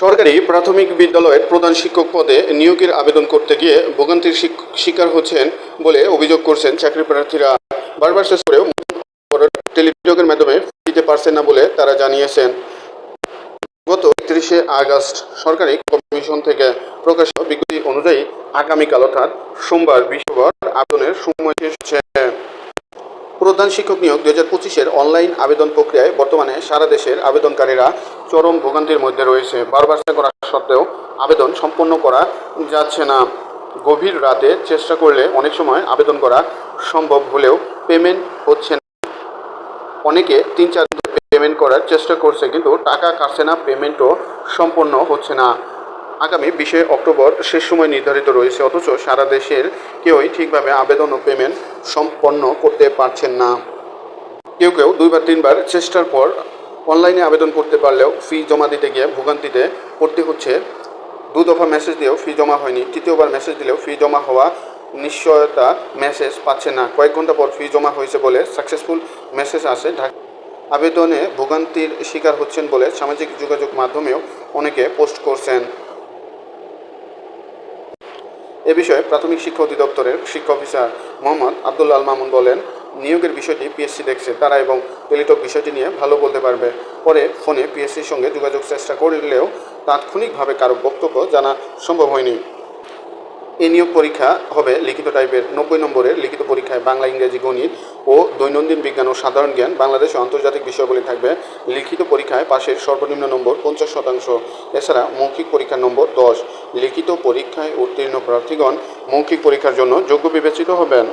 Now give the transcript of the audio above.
সরকারি প্রাথমিক বিদ্যালয়ের প্রধান শিক্ষক পদে নিয়োগের আবেদন করতে গিয়ে ভোগান্তির শিক- শিকার হচ্ছেন বলে অভিযোগ করছেন চাকরি প্রার্থীরা। বারবার শেষ করেও টেলিযোগের মাধ্যমে দিতে পারছেন না বলে তারা জানিয়েছেন। গত একত্রিশে আগস্ট সরকারি কমিশন থেকে প্রকাশিত বিজ্ঞপ্তি অনুযায়ী আগামীকাল অর্থাৎ সোমবার, বিশ্ববার আবেদনের সময় শেষ হচ্ছে। প্রধান শিক্ষক নিয়োগ দুই হাজার পঁচিশের অনলাইন আবেদন প্রক্রিয়ায় বর্তমানে সারা দেশের আবেদনকারীরা চরম ভোগান্তির মধ্যে রয়েছে। বারবার করা সত্ত্বেও আবেদন সম্পন্ন করা যাচ্ছে না। গভীর রাতে চেষ্টা করলে অনেক সময় আবেদন করা সম্ভব হলেও পেমেন্ট হচ্ছে না। অনেকে তিন চার পেমেন্ট করার চেষ্টা করছে কিন্তু টাকা কাটছে না, পেমেন্টও সম্পন্ন হচ্ছে না। আগামী বিশে অক্টোবর শেষ সময় নির্ধারিত রয়েছে, অথচ সারা দেশের কেউই ঠিকভাবে আবেদন ও পেমেন্ট সম্পন্ন করতে পারছেন না। কেউ কেউ দুইবার, তিনবার চেষ্টার পর অনলাইনে আবেদন করতে পারলেও ফি জমা দিতে গিয়ে ভোগান্তিতে পড়তে হচ্ছে। দু দফা মেসেজ দিয়েও ফি জমা হয়নি। তৃতীয়বার মেসেজ দিলেও ফি জমা হওয়া নিশ্চয়তা মেসেজ পাচ্ছে না। কয়েক ঘণ্টা পর ফি জমা হয়েছে বলে সাকসেসফুল মেসেজ আসে ঢাকা। আবেদনে ভোগান্তির শিকার হচ্ছেন বলে সামাজিক যোগাযোগ মাধ্যমেও অনেকে পোস্ট করছেন। এ বিষয়ে প্রাথমিক শিক্ষা অধিদপ্তরের শিক্ষা অফিসার মোহাম্মদ আবদুল্লা আল মামুন বলেন, নিয়োগের বিষয়টি পিএসসি দেখছে, তারা এবং টেলিটক বিষয়টি নিয়ে ভালো বলতে পারবে। পরে ফোনে পিএসসির সঙ্গে যোগাযোগ চেষ্টা করলেও তাৎক্ষণিকভাবে কারও বক্তব্য জানা সম্ভব হয়নি। এই নিয়োগ পরীক্ষা হবে লিখিত টাইপের নব্বই নম্বরের লিখিত পরীক্ষায় বাংলা, ইংরেজি, গণিত ও দৈনন্দিন বিজ্ঞান ও সাধারণ জ্ঞান, বাংলাদেশ আন্তর্জাতিক বিষয়গুলি থাকবে লিখিত পরীক্ষায় পাশের সর্বনিম্ন নম্বর পঞ্চাশ শতাংশ। এছাড়া মৌখিক পরীক্ষার নম্বর দশ। লিখিত পরীক্ষায় উত্তীর্ণ প্রার্থীগণ মৌখিক পরীক্ষার জন্য যোগ্য বিবেচিত হবেন।